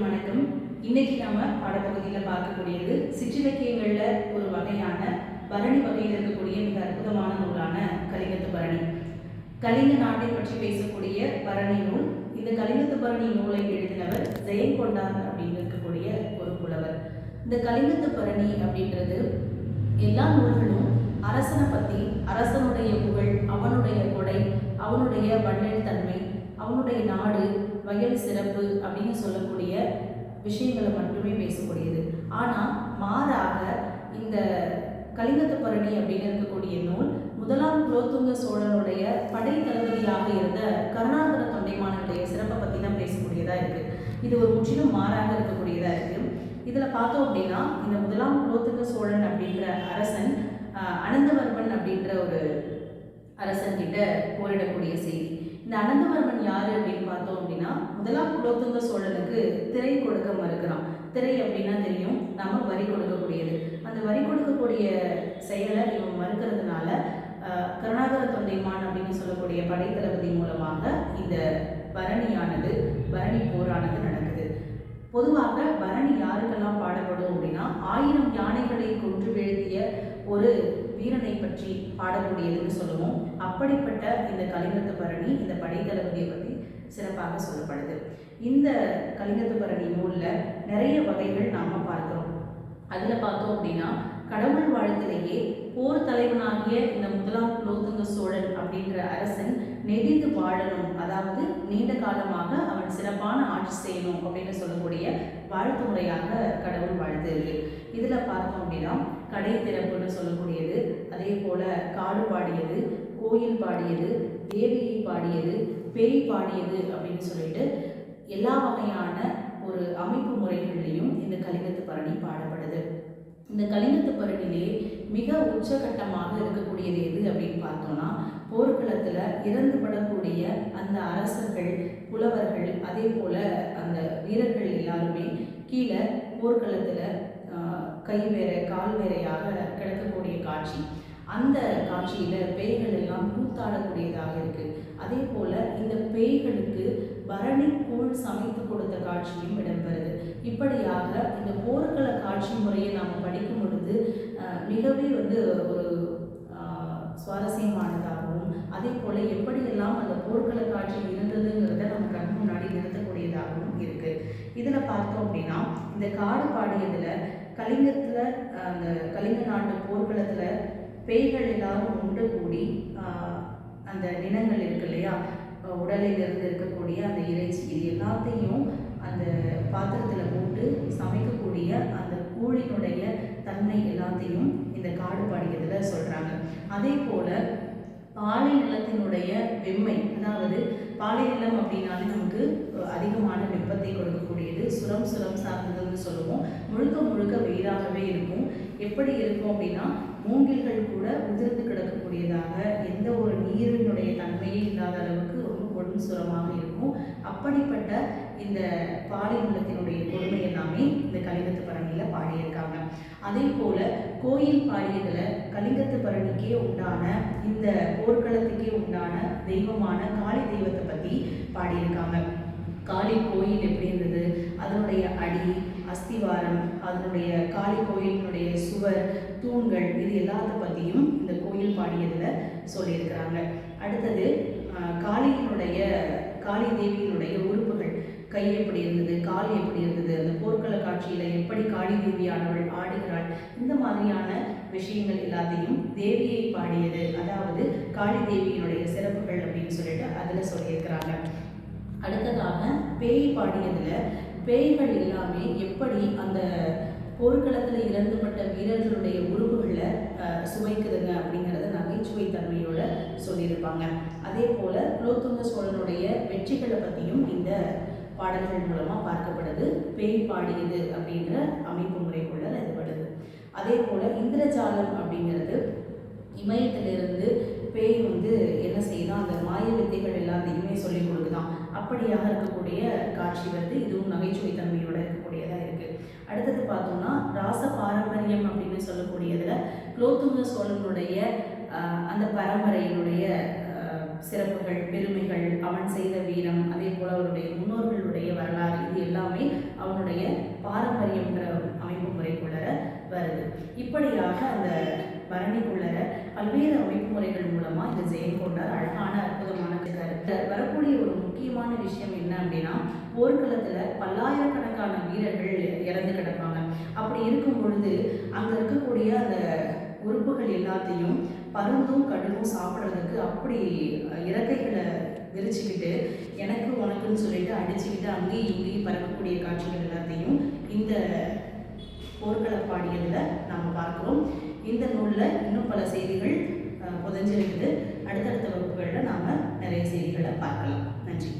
வணக்கம். இன்னைக்கு நம்ம பாடப்பகுதியில் பார்க்கக்கூடியது சிற்றிலக்கியங்கள்ல ஒரு வகையான பரணி வகையில் இருக்கக்கூடிய மிக அற்புதமான நூலான கலிங்கத்து பரணி. கலிங்க நாட்டை பற்றி பேசக்கூடிய பரணி நூல். இந்த கலிங்கத்து பரணி நூலை எழுதினவர் ஜெயங்கொண்டார் அப்படின்னு இருக்கக்கூடிய ஒரு புலவர். இந்த கலிங்கத்து பரணி அப்படின்றது எல்லா நூல்களும் அரசனை பற்றி அரசனுடைய புகழ் அவனுடைய கொடை அவனுடைய வண்ணன் தன்மை அவனுடைய நாடு வயல் சிறப்பு அப்படின்னு சொல்லக்கூடிய விஷயங்களை மட்டுமே பேசக்கூடியது. ஆனால் மாறாக இந்த கலிங்கத்து பரணி அப்படின்னு இருக்கக்கூடிய நூல் முதலாம் குலோத்துங்க சோழனுடைய படை தளபதியாக இருந்த கருணாகர தொண்டைமானுடைய சிறப்பை பற்றி தான் பேசக்கூடியதாக இருக்குது இது ஒரு முற்றிலும் மாறாக இருக்கக்கூடியதாக இருக்குது இதில் பார்த்தோம் அப்படின்னா இந்த முதலாம் குலோத்துங்க சோழன் அப்படின்ற அரசன் அனந்தவர்மன் அப்படின்ற ஒரு அரசன் கிட்ட போரிடக்கூடிய செய்தி. இந்த அனந்தவர்மன் யாரு அப்படின்னு பார்த்தோம் அப்படின்னா முதலாம் குலோத்துங்க சோழனுக்கு திரை கொடுக்க மறுக்கிறான். திரை அப்படின்னா தெரியும் நம்ம வரி கொடுக்கக்கூடியது. அந்த வரி கொடுக்கக்கூடிய செயலை இவன் மறுக்கிறதுனால கருணாகர தொண்டைமான் அப்படின்னு சொல்லக்கூடிய படைத்தளபதி மூலமாக இந்த பரணியானது பரணி போரானது நடக்குது. பொதுவாக பரணி யாருக்கெல்லாம் பாடப்படும் அப்படின்னா ஆயிரம் யானைகளை கொன்று வீழ்த்திய ஒரு வீரனை பற்றி பாடக்கூடியதுன்னு சொல்லுவோம். அப்படிப்பட்ட இந்த கலிங்கத்து பரணி இந்த படைத்தளபதியை பற்றி சிறப்பாக சொல்லப்படுது. இந்த கலிங்கத்து பரணி நூலில் நிறைய வகைகள் நாம் பார்க்குறோம். அதில் பார்த்தோம் அப்படின்னா கடவுள் வாழ்த்திலேயே போர் தலைவனாகிய இந்த முதலாம் குலோத்துங்க சோழன் அப்படின்ற அரசன் நெடிந்து வாழணும். அதாவது நீண்ட காலமாக அவன் சிறப்பான ஆட்சி செய்யணும் அப்படின்னு சொல்லக்கூடிய வாழ்த்து முறையாக கடவுள் வாழ் இதில் பார்த்தோம் அப்படின்னா கடை திறப்புன்னு சொல்லக்கூடியது. அதே போல காடு பாடியது கோயில் பாடியது தேவியை பாடியது பேய் பாடியது அப்படின்னு சொல்லிட்டு எல்லா வகையான ஒரு அமைப்பு முறைகள்லையும் இந்த கலிங்கத்து பரணி பாடப்படுது. இந்த கலிங்கத்து பரணிலே மிக உச்சகட்டமாக இருக்கக்கூடியது எது அப்படின்னு பார்த்தோம்னா போர்க்களத்தில் இறந்து படக்கூடிய அந்த அரசர்கள் புலவர்கள் அதே போல அந்த வீரர்கள் எல்லாருமே கீழே போர்க்களத்தில் கை வேற கால் வேறையாக கிடக்கக்கூடிய காட்சி. அந்த காட்சியில் பேய்கள் எல்லாம் கூத்தாடக்கூடியதாக இருக்கு. அதே போல இந்த பேய்களுக்கு பரணி கூழ் சமைத்து கொடுத்த காட்சியும் இடம்பெறுது. இப்படியாக இந்த போர்க்கள காட்சி முறையை நாம் படிக்கும் பொழுது மிகவே வந்து ஒரு சுவாரஸ்யமானதாகவும் அதே போல எப்படியெல்லாம் அந்த போர்க்கள காட்சி இருந்ததுங்கிறத நம்ம கண் முன்னாடி நிறுத்தக்கூடியதாகவும் இருக்கு. இதில் பார்த்தோம் அப்படின்னா இந்த காடு பாடியதில் கலிங்கத்தில் அந்த கலிங்க நாட்டு போர்க்களத்தில் பேய்கள் எல்லாரும் ஒன்று கூடி அந்த நிலங்கள் இருக்கு இல்லையா? உடலிலிருந்து இருக்கக்கூடிய அந்த இறைச்சி இது எல்லாத்தையும் அந்த பாத்திரத்தில் போட்டு சமைக்கக்கூடிய அந்த கூழினுடைய தன்மை எல்லாத்தையும் இந்த காடு பாடியதில் சொல்கிறாங்க அதே போல் பாலை நிலத்தினுடைய வெம்மை அதாவது பாலை நிலம் அப்படின்னாலே நமக்கு அதிகமான வெப்பத்தை கொடுக்கக்கூடியது சுரம் சுரம் சொல்லுவோம். முழுக்க முழுக்க வெயிலாகவே இருக்கும். எப்படி இருக்கும் அப்படின்னா மூங்கில்கள் கூட உதிர்ந்து கிடக்கக்கூடியதாக எந்த ஒரு நீரினுடைய தன்மையே இல்லாத அளவுக்கு ரொம்ப கொடும் சுரமாக இருக்கும். அப்படிப்பட்ட இந்த பாலை நிலத்தினுடைய கொடுமை எல்லாமே இந்த கலிங்கத்து பரணியில் பாடியிருக்காங்க. அதே போல கோயில் பாடியதில் கலிங்கத்து பரணிக்கே உண்டான இந்த போர்க்களத்துக்கே உண்டான தெய்வமான காளி தெய்வத்தை பற்றி பாடியிருக்காங்க. காளி கோயில் எப்படி இருந்தது? அதனுடைய அடி அஸ்திவாரம் அதனுடைய காளி கோயிலினுடைய சுவர் தூண்கள் இது எல்லாத்த பற்றியும் இந்த கோயில் பாடியதில் சொல்லியிருக்கிறாங்க. அடுத்தது காளியினுடைய காளி தேவியினுடைய உறுப்புகள். கை எப்படி இருந்தது கால் எப்படி இருந்தது அந்த போர்க்கள காட்சியில் எப்படி காளி தேவியானவள் ஆடுகிறாள் இந்த மாதிரியான விஷயங்கள் எல்லாத்தையும் தேவியை பாடியது அதாவது காளி தேவியினுடைய சிறப்புகள் அப்படின்னு சொல்லிட்டு அதில் சொல்லியிருக்கிறாங்க. அடுத்ததாக பேய் பாடியதில் பேய்கள் எல்லாமே எப்படி அந்த போர்க்களத்தில் இறந்துபட்ட வீரர்களுடைய உறுப்புகளை சுவைக்குதுங்க அப்படிங்கிறத நகைச்சுவை தன்மையோட சொல்லியிருப்பாங்க. அதே போல குலோத்துங்க சோழனுடைய வெற்றிகளை பற்றியும் இந்த பாடல்கள் மூலமாக பார்க்கப்படுது. பேய் பாடியது அப்படின்ற அமைப்பு முறைக்குள்ள ஏற்படுது அதே போல இந்திரஜாலம் அப்படிங்கிறது இமயத்திலிருந்து பேய் வந்து மாய எல்லாத்தையுமே சொல்லி கொடுக்குதான். அப்படியாக இருக்கக்கூடிய காட்சி வந்து இதுவும் நகைச்சுவை தன்மையோட இருக்கக்கூடியதாக இருக்குது அடுத்தது பார்த்தோம்னா ராச பாரம்பரியம் அப்படின்னு சொல்லக்கூடியதில் குலோத்துங்க சோழனுடைய அந்த பரம்பரையினுடைய சிறப்புகள் பெருமைகள் அவன் செய்த வீரம் அதே போல் அவருடைய முன்னோர்களுடைய வரலாறு இது எல்லாமே அவனுடைய பாரம்பரியங்கிற அமைப்பு முறைக்குள்ள வருது. இப்படியாக அந்த பரணிக்குள்ள பல்வேறு அமைப்பு முறைகள் மூலமாக இந்த ஜெயம் கொண்டார் அழகான அற்புதமான கருத்து. வரக்கூடிய ஒரு முக்கியமான விஷயம் என்ன அப்படின்னா போர்க்களத்தில் பல்லாயிரக்கணக்கான வீரர்கள் இறந்து கிடப்பாங்க. அப்படி இருக்கும் பொழுது அங்கே இருக்கக்கூடிய அந்த உறுப்புகள் எல்லாத்தையும் பருந்தும் கடுகும் சாப்பிட்றதுக்கு அப்படி இறக்கைகளை விரிச்சுக்கிட்டு எனக்கு உனக்குன்னு சொல்லிட்டு அடிச்சுக்கிட்டு அங்கேயும் இங்கேயும் பறக்கக்கூடிய காட்சிகள் எல்லாத்தையும் இந்த போர்க்கள பாடியதில் நாம் பார்க்குறோம். இந்த நூலில் இன்னும் பல செய்திகள் புதஞ்சிருக்குது. அடுத்தடுத்த வகுப்புகளில் நாம் நிறைய செய்திகளை பார்க்கலாம். நன்றி.